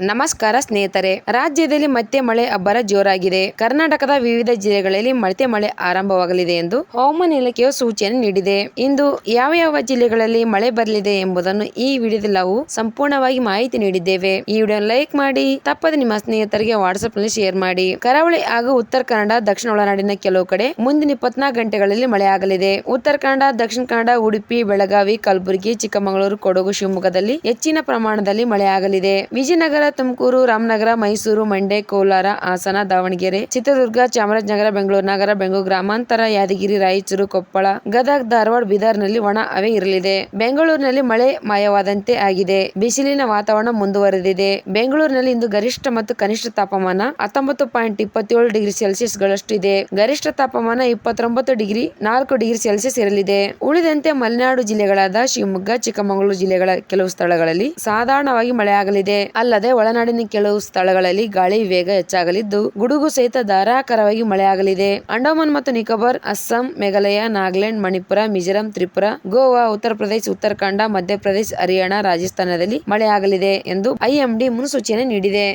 ನಮಸ್ಕಾರ ಸ್ನೇಹಿತರೆ. ರಾಜ್ಯದಲ್ಲಿ ಮತ್ತೆ ಮಳೆ ಅಬ್ಬರ ಜೋರಾಗಿದೆ. ಕರ್ನಾಟಕದ ವಿವಿಧ ಜಿಲ್ಲೆಗಳಲ್ಲಿ ಮತ್ತೆ ಮಳೆ ಆರಂಭವಾಗಲಿದೆ ಎಂದು ಹವಾಮಾನ ಇಲಾಖೆಯು ಸೂಚನೆ ನೀಡಿದೆ. ಇಂದು ಯಾವ ಯಾವ ಜಿಲ್ಲೆಗಳಲ್ಲಿ ಮಳೆ ಬರಲಿದೆ ಎಂಬುದನ್ನು ಈ ವಿಡಿಯೋದಲ್ಲಿ ನಾವು ಸಂಪೂರ್ಣವಾಗಿ ಮಾಹಿತಿ ನೀಡಿದ್ದೇವೆ. ಈ ವಿಡಿಯೋ ಲೈಕ್ ಮಾಡಿ, ತಪ್ಪದೆ ನಿಮ್ಮ ಸ್ನೇಹಿತರಿಗೆ ವಾಟ್ಸ್ಆಪ್ನಲ್ಲಿ ಶೇರ್ ಮಾಡಿ. ಕರಾವಳಿ ಹಾಗೂ ಉತ್ತರ ಕನ್ನಡ, ದಕ್ಷಿಣ ಒಳನಾಡಿನ ಕೆಲವು ಕಡೆ ಮುಂದಿನ ಇಪ್ಪತ್ನಾಲ್ಕು ಗಂಟೆಗಳಲ್ಲಿ ಮಳೆ ಆಗಲಿದೆ. ಉತ್ತರ ಕನ್ನಡ, ದಕ್ಷಿಣ ಕನ್ನಡ, ಉಡುಪಿ, ಬೆಳಗಾವಿ, ಕಲಬುರಗಿ, ಚಿಕ್ಕಮಗಳೂರು, ಕೊಡಗು, ಶಿವಮೊಗ್ಗದಲ್ಲಿ ಹೆಚ್ಚಿನ ಪ್ರಮಾಣದಲ್ಲಿ ಮಳೆ ಆಗಲಿದೆ. ವಿಜಯನಗರ ತುಮಕೂರು, ರಾಮನಗರ, ಮೈಸೂರು, ಮಂಡ್ಯ, ಕೋಲಾರ, ಹಾಸನ, ದಾವಣಗೆರೆ, ಚಿತ್ರದುರ್ಗ, ಚಾಮರಾಜನಗರ, ಬೆಂಗಳೂರು ನಗರ, ಬೆಂಗಳೂರು ಗ್ರಾಮಾಂತರ, ಯಾದಗಿರಿ, ರಾಯಚೂರು, ಕೊಪ್ಪಳ, ಗದಗ, ಧಾರವಾಡ, ಬೀದರ್ನಲ್ಲಿ ಒಣ ಹವೆ ಇರಲಿದೆ. ಬೆಂಗಳೂರಿನಲ್ಲಿ ಮಳೆ ಮಾಯವಾದಂತೆ ಆಗಿದೆ. ಬಿಸಿಲಿನ ವಾತಾವರಣ ಮುಂದುವರೆದಿದೆ. ಬೆಂಗಳೂರಿನಲ್ಲಿ ಇಂದು ಗರಿಷ್ಠ ಮತ್ತು ಕನಿಷ್ಠ ತಾಪಮಾನ ಹತ್ತೊಂಬತ್ತು ಪಾಯಿಂಟ್ ಇಪ್ಪತ್ತೇಳು ಡಿಗ್ರಿ ಸೆಲ್ಸಿಯಸ್ ಗಳಷ್ಟು ಇದೆ. ಗರಿಷ್ಠ ತಾಪಮಾನ ಇಪ್ಪತ್ತೊಂಬತ್ತು ಡಿಗ್ರಿ ನಾಲ್ಕು ಡಿಗ್ರಿ ಸೆಲ್ಸಿಯಸ್ ಇರಲಿದೆ. ಉಳಿದಂತೆ ಮಲೆನಾಡು ಜಿಲ್ಲೆಗಳಾದ ಶಿವಮೊಗ್ಗ, ಚಿಕ್ಕಮಗಳೂರು ಜಿಲ್ಲೆಗಳ ಕೆಲವು ಸ್ಥಳಗಳಲ್ಲಿ ಸಾಧಾರಣವಾಗಿ ಮಳೆಯಾಗಲಿದೆ. ಅಲ್ಲದೆ ಒಳನಾಡಿನ ಕೆಲವು ಸ್ಥಳಗಳಲ್ಲಿ ಗಾಳಿ ವೇಗ ಹೆಚ್ಚಾಗಲಿದ್ದು, ಗುಡುಗು ಸಹಿತ ಧಾರಾಕಾರವಾಗಿ ಮಳೆಯಾಗಲಿದೆ. ಅಂಡಮಾನ್ ಮತ್ತು ನಿಕೋಬಾರ್, ಅಸ್ಸಾಂ, ಮೇಘಾಲಯ, ನಾಗಾಲ್ಯಾಂಡ್, ಮಣಿಪುರ, ಮಿಜೋರಾಂ, ತ್ರಿಪುರಾ, ಗೋವಾ, ಉತ್ತರ ಪ್ರದೇಶ, ಉತ್ತರಾಖಂಡ, ಮಧ್ಯಪ್ರದೇಶ, ಹರಿಯಾಣ ರಾಜಸ್ಥಾನದಲ್ಲಿ ಮಳೆಯಾಗಲಿದೆ ಎಂದು ಐಎಂಡಿ ಮುನ್ಸೂಚನೆ ನೀಡಿದೆ.